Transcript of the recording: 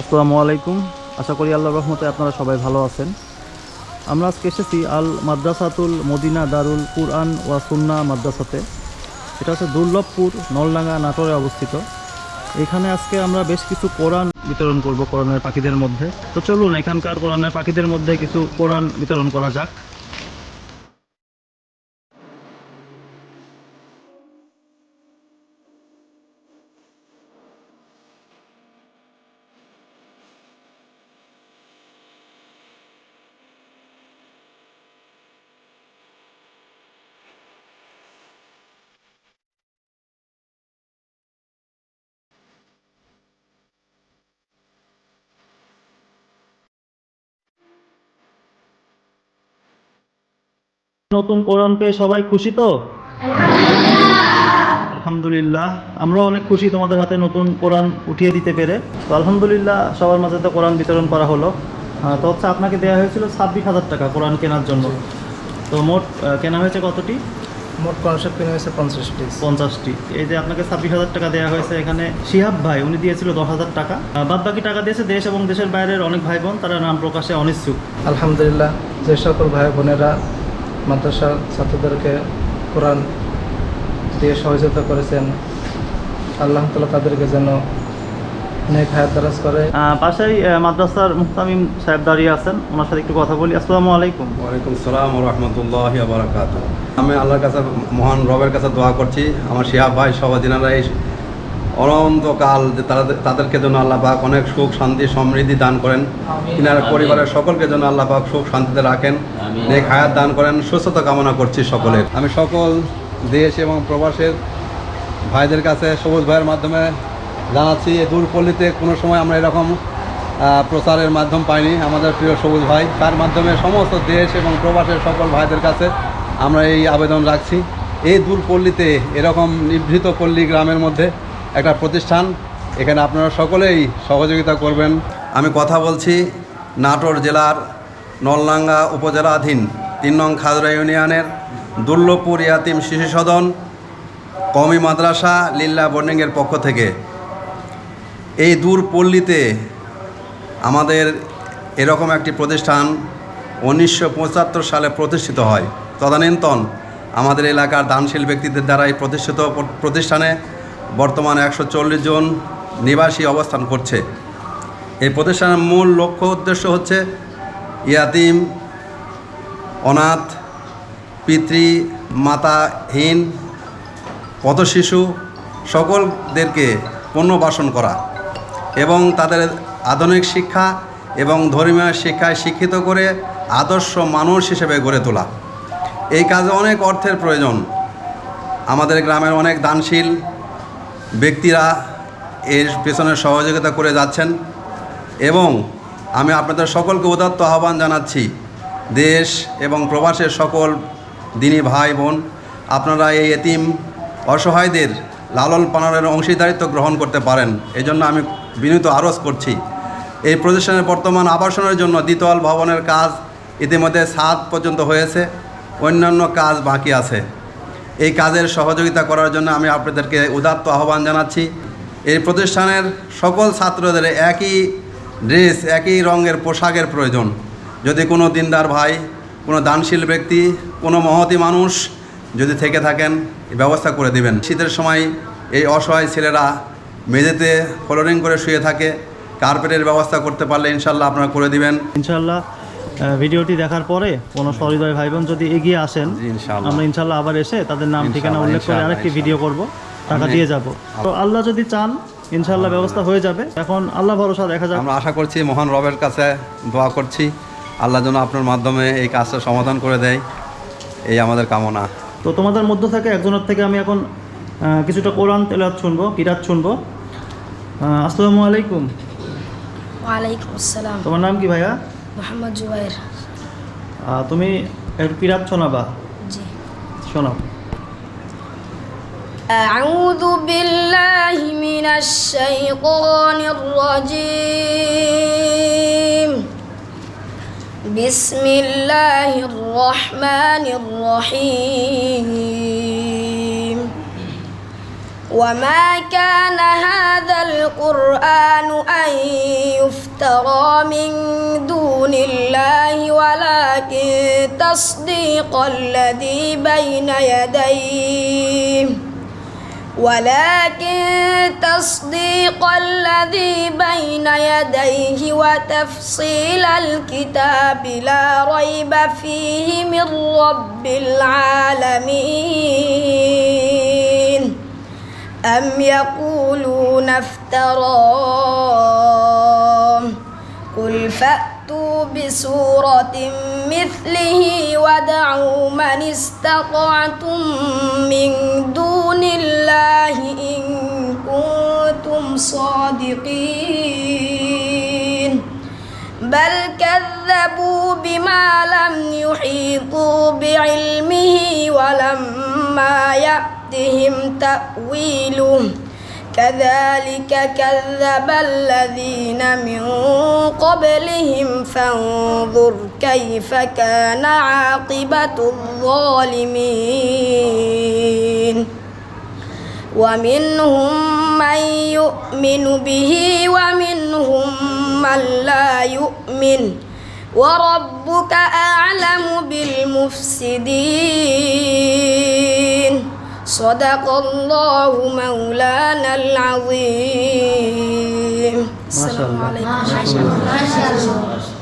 আসসালামু আলাইকুম। আশা করি আল্লাহ রহমতে আপনারা সবাই ভালো আছেন। আমরা আজকে এসেছি আল মাদ্রাসাতুল মদিনা দারুল কুরআন ওয়া সুন্না মাদ্রাসাতে। এটা হচ্ছে দুর্লভপুর, নলডাঙ্গা, নাটোরে অবস্থিত। এখানে আজকে আমরা বেশ কিছু কোরআন বিতরণ করব কোরআনের পাখিদের মধ্যে। তো চলুন, এখানকার কোরআনের পাখিদের মধ্যে কিছু কোরআন বিতরণ করা যাক। নতুন কোরআন পেয়ে সবাই খুশি তো? আলহামদুলিল্লাহ। আমরা অনেক খুশি তোমাদের হাতে নতুন কোরআন উঠিয়ে দিতে পেরে। তো আলহামদুলিল্লাহ সবার মাঝে তো কোরআন বিতরণ করা হলো। তো হচ্ছে আপনাকে দেওয়া হয়েছিল ছাব্বিশ হাজার টাকা কোরআন কেনার জন্য। তো মোট কেনা হয়েছে কতটি? মোট কনসেপ্ট কেনা হয়েছে পঞ্চাশটি। পঞ্চাশটি। এই যে আপনাকে ছাব্বিশ হাজার টাকা দেওয়া হয়েছে এখানে শিহাব ভাই উনি দিয়েছিল দশ হাজার টাকা। বাদ বাকি টাকা দিয়েছে দেশ এবং দেশের বাইরের অনেক ভাই বোন তারা নাম প্রকাশে অনিচ্ছুক। আলহামদুলিল্লাহ যে সকল ভাই বোনেরা মাদ্রাসার ছাত্রদেরকে কোরআন দিয়ে সহযোগিতা করেছেন। আল্লাহ তালা তাদেরকে যেন করে। পাশেই মাদ্রাসার মুহতামিম সাহেব দাঁড়িয়ে আছেন। ওনার সাথে একটু কথা বলি। আসসালামু আলাইকুম। ওয়ালাইকুম সালাম রহমতুল্লাহ বারাকাত আমি আল্লাহর কাছে মহান রবের কাছে দোয়া করছি। আমার শিহাব ভাই সবাদিনারা এই অনন্তকাল যে তারা তাদেরকে যেন আল্লাহ পাক অনেক সুখ শান্তি সমৃদ্ধি দান করেন। তিনার পরিবারের সকলকে যেন আল্লাহ পাক সুখ শান্তিতে রাখেন। নেক হায়াত দান করেন। সুস্থতা কামনা করছি সকলের। আমি সকল দেশ এবং প্রবাসের ভাইদের কাছে সবুজ ভাইয়ের মাধ্যমে জানাচ্ছি এই দূরপল্লীতে কোনো সময় আমরা এরকম প্রচারের মাধ্যম পাইনি। আমাদের প্রিয় সবুজ ভাই তার মাধ্যমে সমস্ত দেশ এবং প্রবাসের সকল ভাইদের কাছে আমরা এই আবেদন রাখছি। এই দূরপল্লীতে এরকম নিভৃত পল্লী গ্রামের মধ্যে একটা প্রতিষ্ঠান, এখানে আপনারা সকলেই সহযোগিতা করবেন। আমি কথা বলছি নাটোর জেলার নলডাঙ্গা উপজেলাধীন তিন নং খাজরা ইউনিয়নের দুর্লভপুর ইয়াতিম শিশু সদন কমি মাদ্রাসা লিল্লা বোর্ডিংয়ের পক্ষ থেকে। এই দূর পল্লীতে আমাদের এরকম একটি প্রতিষ্ঠান উনিশশো পঁচাত্তর সালে প্রতিষ্ঠিত হয়। তদানীন্তন আমাদের এলাকার দানশীল ব্যক্তিদের দ্বারা এই প্রতিষ্ঠিত প্রতিষ্ঠানে বর্তমানে একশো চল্লিশ জন নিবাসী অবস্থান করছে। এই প্রতিষ্ঠানের মূল লক্ষ্য উদ্দেশ্য হচ্ছে ইয়াতিম, অনাথ, পিতৃ, মাতাহীন, পথশিশু সকলদেরকে পুনর্বাসন করা এবং তাদের আধুনিক শিক্ষা এবং ধর্মীয় শিক্ষায় শিক্ষিত করে আদর্শ মানুষ হিসেবে গড়ে তোলা। এই কাজে অনেক অর্থের প্রয়োজন। আমাদের গ্রামের অনেক দানশীল ব্যক্তিরা এর পেছনে সহযোগিতা করে যাচ্ছেন এবং আমি আপনাদের সকলকে উদাত্ত আহ্বান জানাচ্ছি, দেশ এবং প্রবাসের সকল দিনী ভাই বোন, আপনারা এই এতিম অসহায়দের লালন পালনের অংশীদারিত্ব গ্রহণ করতে পারেন। এই জন্য আমি বিনীত আরজ করছি। এই প্রতিষ্ঠানের বর্তমান আবাসনের জন্য দ্বিতল ভবনের কাজ ইতিমধ্যে সাত পর্যন্ত হয়েছে। অন্যান্য কাজ বাকি আছে। এই কাজের সহযোগিতা করার জন্য আমি আপনাদেরকে উদাত্ত আহ্বান জানাচ্ছি। এই প্রতিষ্ঠানের সকল ছাত্রদের একই ড্রেস, একই রঙের পোশাকের প্রয়োজন। যদি কোনো দিনদার ভাই, কোনো দানশীল ব্যক্তি, কোনো মহতি মানুষ যদি থেকে থাকেন ব্যবস্থা করে দিবেন। শীতের সময় এই অসহায় ছেলেরা মেঝেতে ফ্লোরিং করে শুয়ে থাকে। কার্পেটের ব্যবস্থা করতে পারলে ইনশাল্লাহ আপনারা করে দিবেন। ইনশাল্লাহ ভিডিওটি দেখার পরে কোনো সহৃদয় ভাই বোন যদি এগিয়ে আসেন আমরা ইনশাল্লাহ আবার এসে তাদের নাম ঠিকানা উল্লেখ করে আরেকটি ভিডিও করব টাকা দিয়ে যাব। তো আল্লাহ যদি চান ইনশাল্লাহ ব্যবস্থা হয়ে যাবে। এখন আল্লাহ ভরসা দেখা যাক। আমরা আশা করছি মহান রবের কাছে দোয়া করছি। আল্লাহ যেন আপনার মাধ্যমে এই কাজটা সমাধান করে দেয়। এই আমাদের কামনা। তো তোমাদের মধ্য থেকে একজনের থেকে আমি এখন কিছুটা কোরআন তেলাত শুনব কিরাত শুনব। আসসালামু আলাইকুম। ওয়ালাইকুম আসসালাম। তোমার নাম কি ভাইয়া? মোহাম্মদ জুবাইর আহ, তুমি একটু কিরাত শোনাবা জি শোনাও أعوذ بالله من الشيطان الرجيم بسم الله الرحمن الرحيم وما كان هذا القرآن أن يفترى افترى من دون الله ولكن تصديق الذي بين يديه. ولكن تصديق الذي بين يديه وتفصيل الكتاب لا ريب فيه من رب العالمين. أم يقولون افتراه قل فأتوا بسورة مثله ودعوا من استطعتم من دون الله إن كنتم صادقين بل كذبوا بما لم يحيطوا بعلمه ولما يأتهم تأويله كذلك كذب الذين من قبلهم فانظر كيف كان عاقبة الظالمين. ومنهم من يؤمن به ومنهم من لا يؤمن. وربك أعلم بالمفسدين. صدق الله مولانا العظيم. السلام الله. عليكم.